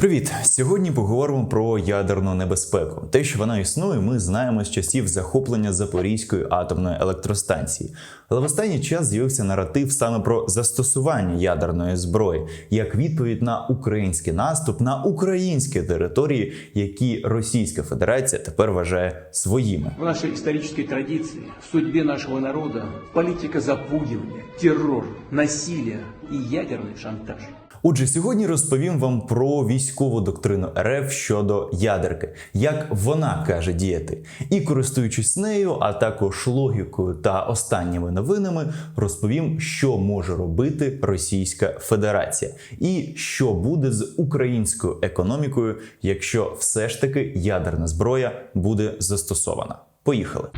Привіт! Сьогодні поговоримо про ядерну небезпеку. Те, що вона існує, ми знаємо з часів захоплення Запорізької атомної електростанції. Але в останній час з'явився наратив саме про застосування ядерної зброї як відповідь на український наступ на українські території, які Російська Федерація тепер вважає своїми. В нашей исторической традиции, в судьбе нашего народа, политика запугивания, террор, насилие и ядерный шантаж. Отже, сьогодні розповім вам про військову доктрину РФ щодо ядерки, як вона каже діяти. І користуючись нею, а також логікою та останніми новинами, розповім, що може робити Російська Федерація, і що буде з українською економікою, якщо все ж таки ядерна зброя буде застосована. Поїхали.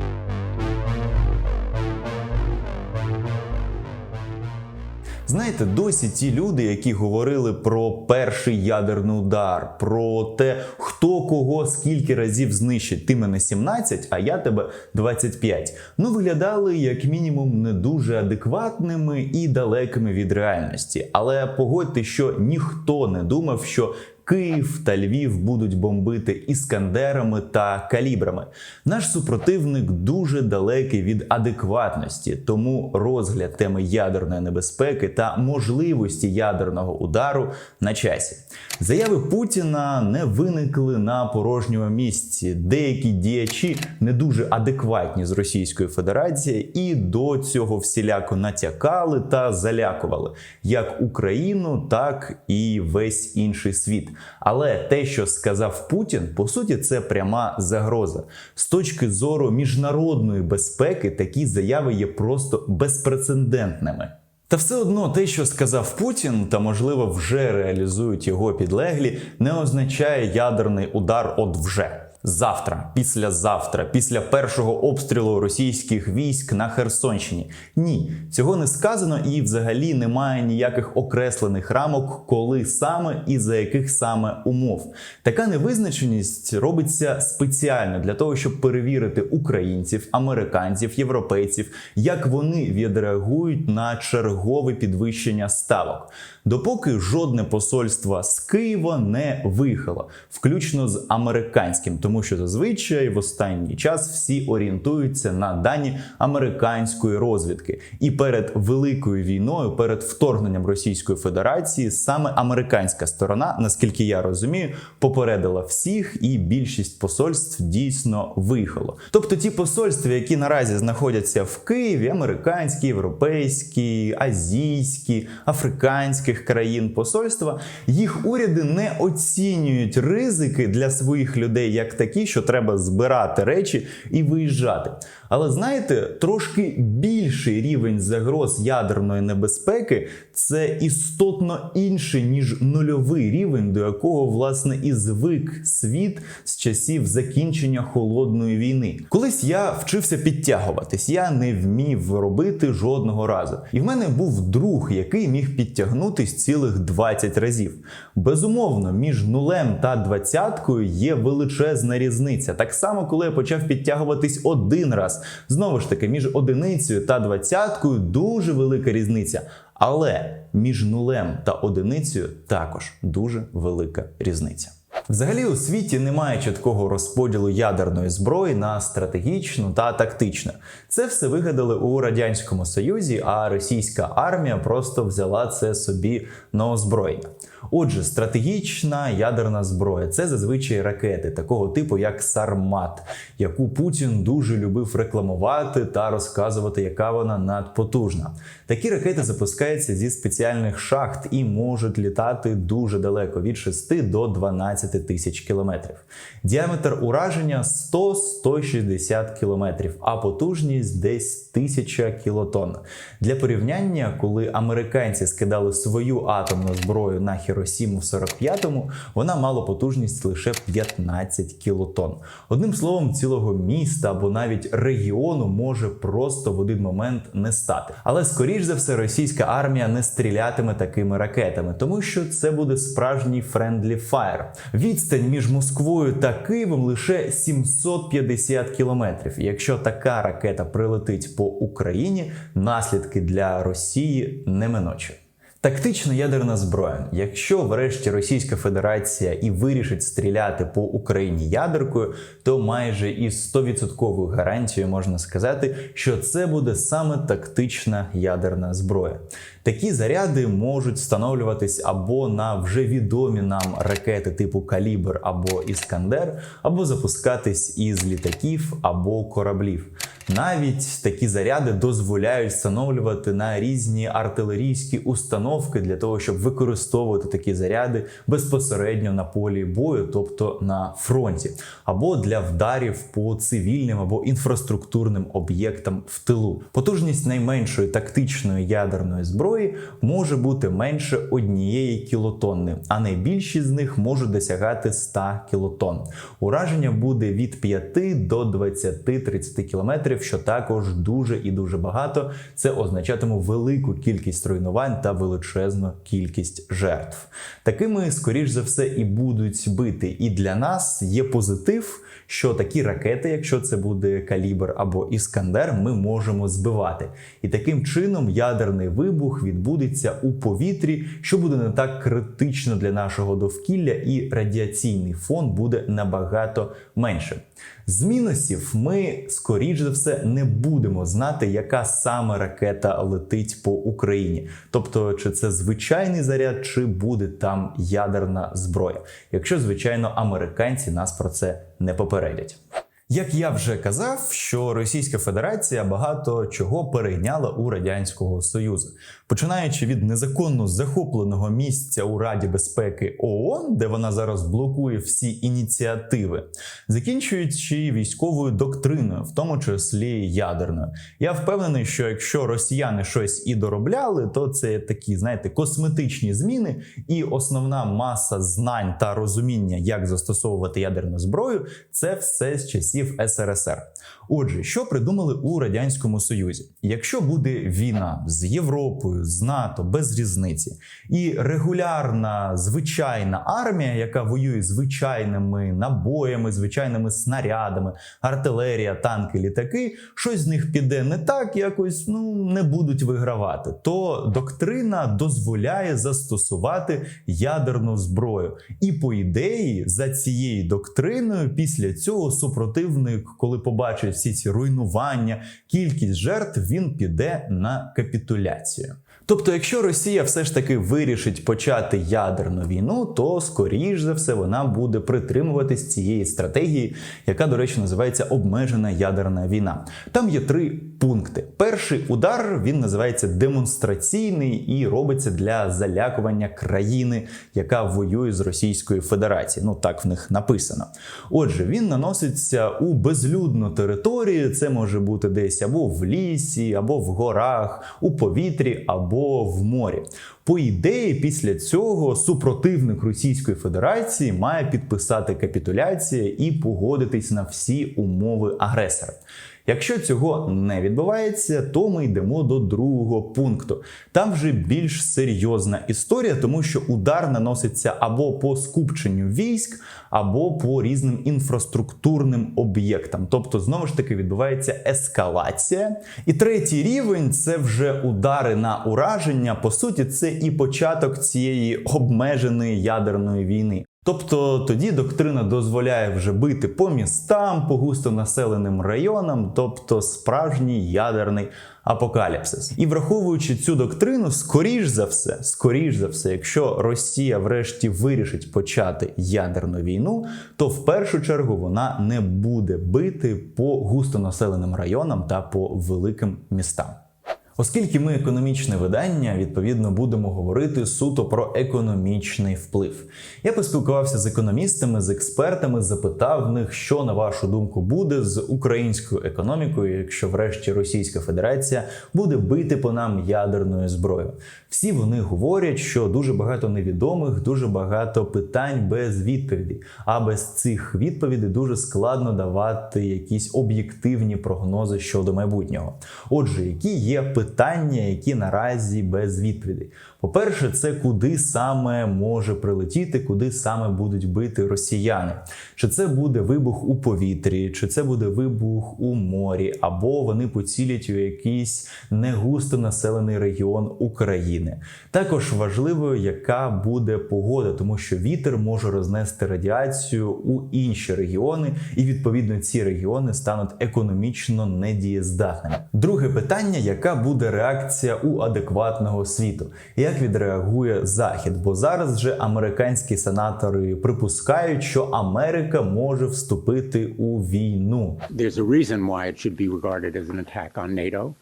Знаєте, досі ті люди, які говорили про перший ядерний удар, про те, хто кого скільки разів знищить, ти мене 17, а я тебе 25, ну виглядали як мінімум не дуже адекватними і далекими від реальності. Але погодьте, що ніхто не думав, що Київ та Львів будуть бомбити іскандерами та калібрами. Наш супротивник дуже далекий від адекватності, тому розгляд теми ядерної небезпеки та можливості ядерного удару на часі. Заяви Путіна не виникли на порожньому місці. Деякі діячі не дуже адекватні з Російської Федерації і до цього всіляко натякали та залякували як Україну, так і весь інший світ. Але те, що сказав Путін, по суті, це пряма загроза. З точки зору міжнародної безпеки, такі заяви є просто безпрецедентними. Та все одно те, що сказав Путін, та можливо вже реалізують його підлеглі, не означає ядерний удар от вже. Завтра, післязавтра, після першого обстрілу російських військ на Херсонщині. Ні, цього не сказано і взагалі немає ніяких окреслених рамок, коли саме і за яких саме умов. Така невизначеність робиться спеціально для того, щоб перевірити українців, американців, європейців, як вони відреагують на чергове підвищення ставок. Допоки жодне посольство з Києва не виїхало, включно з американським, тому що зазвичай в останній час всі орієнтуються на дані американської розвідки. І перед великою війною, перед вторгненням Російської Федерації, саме американська сторона, наскільки я розумію, попередила всіх, і більшість посольств дійсно виїхало. Тобто ті посольства, які наразі знаходяться в Києві, американські, європейські, азійські, африканських країн посольства, їх уряди не оцінюють ризики для своїх людей як такі, що треба збирати речі і виїжджати. Але знаєте, трошки більший рівень загроз ядерної небезпеки це істотно інший ніж нульовий рівень, до якого власне і звик світ з часів закінчення холодної війни. Колись я вчився підтягуватись, я не вмів робити жодного разу. І в мене був друг, який міг підтягнутись цілих 20 разів. Безумовно, між нулем та двадцяткою є величезна різниця. Так само, коли я почав підтягуватись один раз. Знову ж таки, між одиницею та двадцяткою дуже велика різниця. Але між нулем та одиницею також дуже велика різниця. Взагалі у світі немає чіткого розподілу ядерної зброї на стратегічну та тактичну. Це все вигадали у радянському союзі, а російська армія просто взяла це собі на озброєння. Отже, стратегічна ядерна зброя це зазвичай ракети такого типу, як Сармат, яку Путін дуже любив рекламувати та розказувати, яка вона надпотужна. Такі ракети запускаються зі спеціальних шахт і можуть літати дуже далеко від 6 до 12 тисяч кілометрів. Діаметр ураження 100-160 кілометрів, а потужність десь 1000 кілотонн. Для порівняння, коли американці скидали свою атомну зброю на Хіросіму в 45-му, вона мала потужність лише 15 кілотонн. Одним словом, цілого міста або навіть регіону може просто в один момент не стати. Але скоріш за все, російська армія не стрілятиме такими ракетами, тому що це буде справжній friendly fire. Відстань між Москвою та Києвом лише 750 кілометрів. Якщо така ракета прилетить по Україні, наслідки для Росії неминучі. Тактична ядерна зброя. Якщо врешті Російська Федерація і вирішить стріляти по Україні ядеркою, то майже із 100% гарантією можна сказати, що це буде саме тактична ядерна зброя. Такі заряди можуть встановлюватись або на вже відомі нам ракети типу Калібр або Іскандер, або запускатись із літаків або кораблів. Навіть такі заряди дозволяють встановлювати на різні артилерійські установки для того, щоб використовувати такі заряди безпосередньо на полі бою, тобто на фронті, або для вдарів по цивільним або інфраструктурним об'єктам в тилу. Потужність найменшої тактичної ядерної зброї може бути менше однієї кілотонни, а найбільші з них можуть досягати 100 кілотонн. Ураження буде від 5 до 20-30 кілометрів, що також дуже і дуже багато. Це означатиме велику кількість руйнувань та величезну кількість жертв. Такими, скоріш за все, і будуть бити. І для нас є позитив, що такі ракети, якщо це буде калібр або іскандер, ми можемо збивати. І таким чином ядерний вибух відбудеться у повітрі, що буде не так критично для нашого довкілля, і радіаційний фон буде набагато менше. З мінусів ми, скоріш за все, не будемо знати, яка саме ракета летить по Україні. Тобто, чи це звичайний заряд, чи буде там ядерна зброя. Якщо, звичайно, американці нас про це не попередять. Як я вже казав, що Російська Федерація багато чого перейняла у радянського союзу, починаючи від незаконно захопленого місця у Раді безпеки ООН, де вона зараз блокує всі ініціативи, закінчуючи військовою доктриною, в тому числі ядерною. Я впевнений, що якщо росіяни щось і доробляли, то це такі, знаєте, косметичні зміни, і основна маса знань та розуміння, як застосовувати ядерну зброю, це все з часів СРСР. Отже, що придумали у радянському Союзі? Якщо буде війна з Європою, з НАТО, без різниці, і регулярна звичайна армія, яка воює звичайними набоями, звичайними снарядами, артилерія, танки, літаки, щось з них піде не так, якось ну не будуть вигравати. То доктрина дозволяє застосувати ядерну зброю. І по ідеї, за цією доктриною, після цього супротивник, коли побачить всі ці руйнування, кількість жертв, він піде на капітуляцію. Тобто, якщо Росія все ж таки вирішить почати ядерну війну, то скоріш за все вона буде притримуватись цієї стратегії, яка, до речі, називається обмежена ядерна війна. Там є три пункти. Перший удар він називається демонстраційний і робиться для залякування країни, яка воює з Російською Федерацією. Ну так в них написано. Отже, він наноситься у безлюдну територію. Це може бути десь або в лісі, або в горах, у повітрі, або в морі. По ідеї, після цього супротивник Російської Федерації має підписати капітуляцію і погодитись на всі умови агресора. Якщо цього не відбувається, то ми йдемо до другого пункту. Там вже більш серйозна історія, тому що удар наноситься або по скупченню військ, або по різним інфраструктурним об'єктам. Тобто, знову ж таки, відбувається ескалація. І третій рівень це вже удари на ураження. По суті, це і початок цієї обмеженої ядерної війни. Тобто тоді доктрина дозволяє вже бити по містам, по густонаселеним районам, тобто справжній ядерний апокаліпсис. І враховуючи цю доктрину, скоріш за все, скоріш за все, якщо Росія врешті вирішить почати ядерну війну, то в першу чергу вона не буде бити по густонаселеним районам та по великим містам. Оскільки ми економічне видання, відповідно будемо говорити суто про економічний вплив. Я поспілкувався з економістами, з експертами, запитав них, що на вашу думку буде з українською економікою, якщо врешті Російська Федерація буде бити по нам ядерною зброєю. Всі вони говорять, що дуже багато невідомих, дуже багато питань без відповідей. А без цих відповідей дуже складно давати якісь об'єктивні прогнози щодо майбутнього. Отже, які є питання, які наразі без відповідей? По-перше, це куди саме може прилетіти, куди саме будуть бити росіяни. Чи це буде вибух у повітрі, чи це буде вибух у морі, або вони поцілять у якийсь негусто населений регіон України. Також важливо, яка буде погода, тому що вітер може рознести радіацію у інші регіони, і відповідно ці регіони стануть економічно недієздатними. Друге питання: яка буде реакція у адекватного світу? Як відреагує Захід? Бо зараз вже американські сенатори припускають, що Америка може вступити у війну. There's a reason why it should be regarded as an attack on NATO,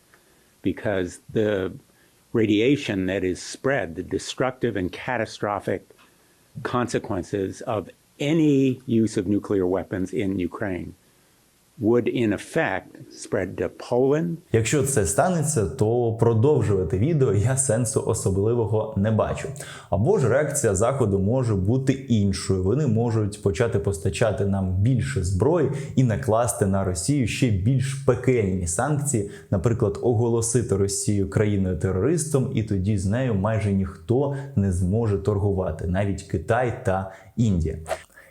because the radiation that is spread, the destructive and catastrophic consequences of any use of nuclear weapons in Ukraine would, in effect, spread to Poland, Якщо це станеться, то продовжувати відео я сенсу особливого не бачу. Або ж реакція заходу може бути іншою. Вони можуть почати постачати нам більше зброї і накласти на Росію ще більш пекельні санкції, наприклад, оголосити Росію країною терористом, і тоді з нею майже ніхто не зможе торгувати, навіть Китай та Індія.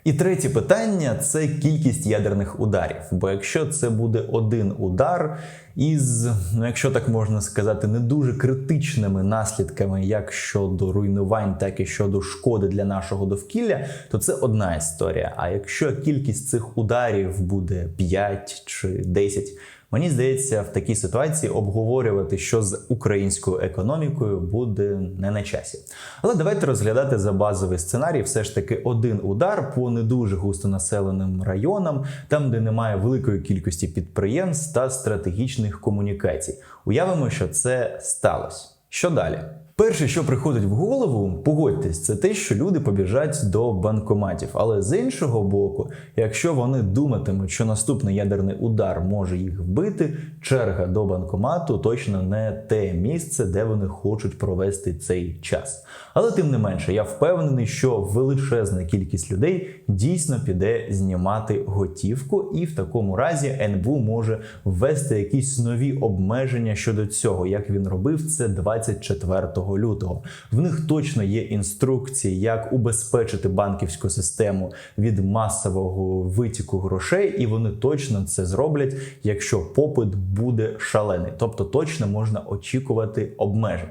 І третє питання це кількість ядерних ударів. Бо якщо це буде один удар із, ну якщо так можна сказати, не дуже критичними наслідками, як щодо руйнувань, так і щодо шкоди для нашого довкілля, то це одна історія. А якщо кількість цих ударів буде 5 чи 10, Мені здається, в такій ситуації обговорювати, що з українською економікою буде не на часі. Але давайте розглядати за базовий сценарій, все ж таки один удар по не дуже густонаселеним районам, там, де немає великої кількості підприємств та стратегічних комунікацій. Уявимо, що це сталося. Що далі? Перше, що приходить в голову, погодьтесь, це те, що люди побіжать до банкоматів. Але з іншого боку, якщо вони думатимуть, що наступний ядерний удар може їх вбити, черга до банкомату точно не те місце, де вони хочуть провести цей час. Але тим не менше, я впевнений, що величезна кількість людей дійсно піде знімати готівку, і в такому разі НБУ може ввести якісь нові обмеження щодо цього, як він робив це 24 лютого. В них точно є інструкції, як убезпечити банківську систему від масового витіку грошей, і вони точно це зроблять, якщо попит буде шалений. Тобто точно можна очікувати обмежень.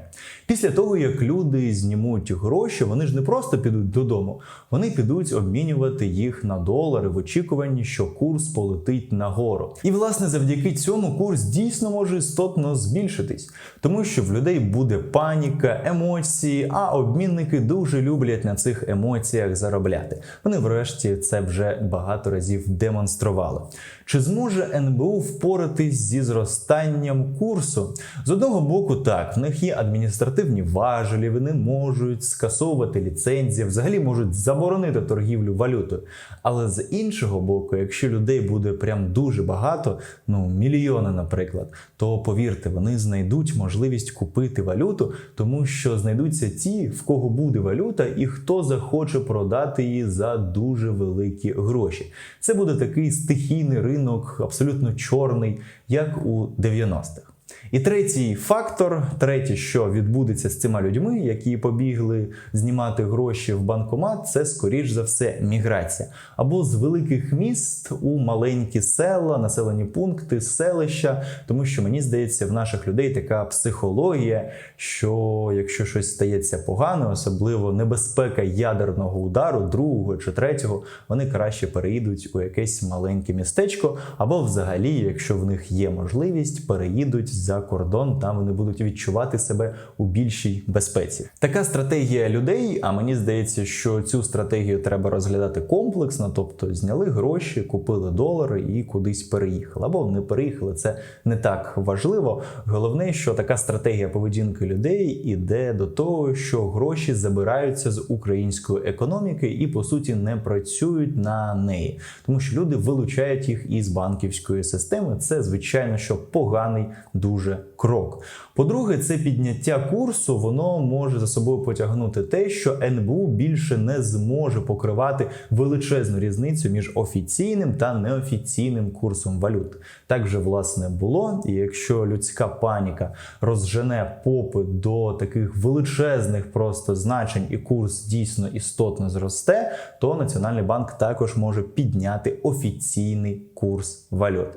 Після того, як люди знімуть гроші, вони ж не просто підуть додому, вони підуть обмінювати їх на долари в очікуванні, що курс полетить нагору. І власне завдяки цьому курс дійсно може істотно збільшитись, тому що в людей буде паніка, емоції, а обмінники дуже люблять на цих емоціях заробляти. Вони, врешті, це вже багато разів демонстрували. Чи зможе НБУ впоратись зі зростанням курсу? З одного боку, так, в них є адміністративні важелі, вони можуть скасовувати ліцензії, взагалі можуть заборонити торгівлю валютою. Але з іншого боку, якщо людей буде прям дуже багато, ну мільйони, наприклад, то повірте, вони знайдуть можливість купити валюту, тому що знайдуться ті, в кого буде валюта, і хто захоче продати її за дуже великі гроші. Це буде такий стихійний ринок, абсолютно чорний, як у 90-х. І третій фактор, третє, що відбудеться з цими людьми, які побігли знімати гроші в банкомат, це скоріш за все міграція. Або з великих міст у маленькі села, населені пункти, селища. Тому що мені здається, в наших людей така психологія, що якщо щось стається погано, особливо небезпека ядерного удару, другого чи третього, вони краще переїдуть у якесь маленьке містечко, або взагалі, якщо в них є можливість, переїдуть за кордон, там вони будуть відчувати себе у більшій безпеці. Така стратегія людей. А мені здається, що цю стратегію треба розглядати комплексно, тобто зняли гроші, купили долари і кудись переїхали. Або не переїхали. Це не так важливо. Головне, що така стратегія поведінки людей іде до того, що гроші забираються з української економіки і по суті не працюють на неї, тому що люди вилучають їх із банківської системи. Це звичайно, що поганий дуже уже крок. По-друге, це підняття курсу, воно може за собою потягнути те, що НБУ більше не зможе покривати величезну різницю між офіційним та неофіційним курсом валют. Так вже власне було. І якщо людська паніка розжене попит до таких величезних просто значень, і курс дійсно істотно зросте, то Національний банк також може підняти офіційний курс валют.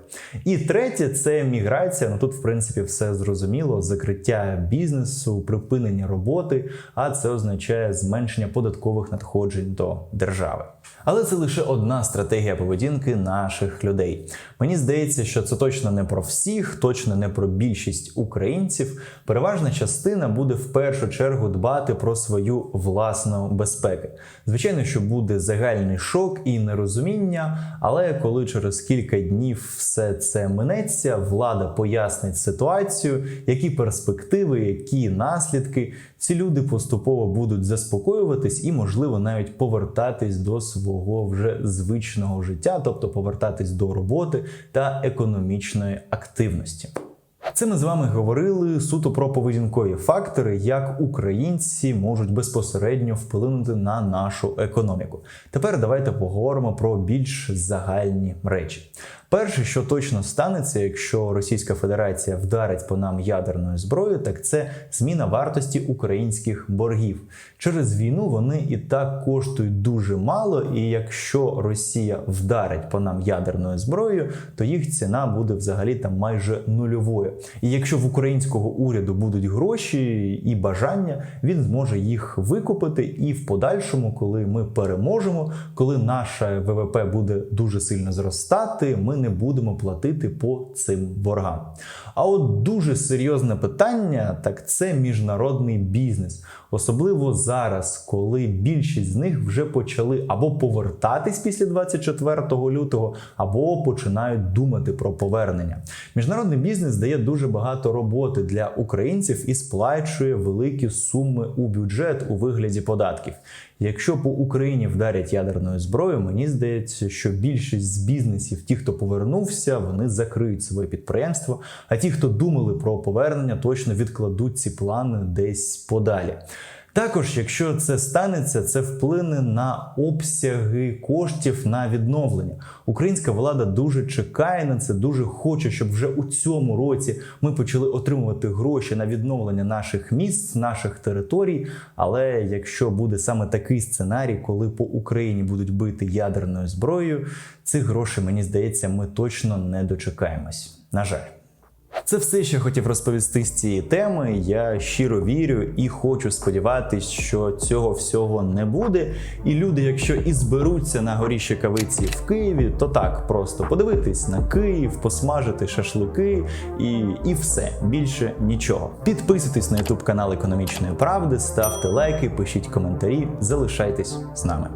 І третє це міграція. Ну тут, в принципі, все зрозуміло: закриття бізнесу, припинення роботи, а це означає зменшення податкових надходжень до держави. Але це лише одна стратегія поведінки наших людей. Мені здається, що це точно не про всіх, точно не про більшість українців. Переважна частина буде в першу чергу дбати про свою власну безпеку. Звичайно, що буде загальний шок і нерозуміння, але коли через кілька днів все це минеться, влада пояснить ситуацію, які перспективи, які наслідки, ці люди поступово будуть заспокоюватись і, можливо, навіть повертатись до свого вже звичного життя, тобто повертатись до роботи та економічної активності. Це ми з вами говорили суто про поведінкові фактори, як українці можуть безпосередньо вплинути на нашу економіку. Тепер давайте поговоримо про більш загальні речі. Перше, що точно станеться, якщо Російська Федерація вдарить по нам ядерною зброєю, так це зміна вартості українських боргів. Через війну вони і так коштують дуже мало, і якщо Росія вдарить по нам ядерною зброєю, то їх ціна буде взагалі там майже нульовою. І якщо в українського уряду будуть гроші і бажання, він зможе їх викупити. І в подальшому, коли ми переможемо, коли наше ВВП буде дуже сильно зростати, ми не будемо платити по цим боргам. А от дуже серйозне питання так це міжнародний бізнес, особливо зараз, коли більшість з них вже почали або повертатись після 24 лютого, або починають думати про повернення. Міжнародний бізнес дає дуже багато роботи для українців і сплачує великі суми у бюджет у вигляді податків. Якщо по Україні вдарять ядерною зброєю, мені здається, що більшість з бізнесів, ті, хто повернувся, вони закриють своє підприємство. А ті, хто думали про повернення, точно відкладуть ці плани десь подалі. Також, якщо це станеться, це вплине на обсяги коштів на відновлення. Українська влада дуже чекає на це, дуже хоче, щоб вже у цьому році ми почали отримувати гроші на відновлення наших міст, наших територій. Але якщо буде саме такий сценарій, коли по Україні будуть бити ядерною зброєю, цих грошей, мені здається, ми точно не дочекаємось. На жаль. Це все, що хотів розповісти з цієї теми. Я щиро вірю і хочу сподіватись, що цього всього не буде. І люди, якщо і зберуться на горі Щекавиці в Києві, то так просто подивитись на Київ, посмажити шашлики і, і все більше нічого. Підписуйтесь на YouTube канал Економічної Правди, ставте лайки, пишіть коментарі, залишайтесь з нами.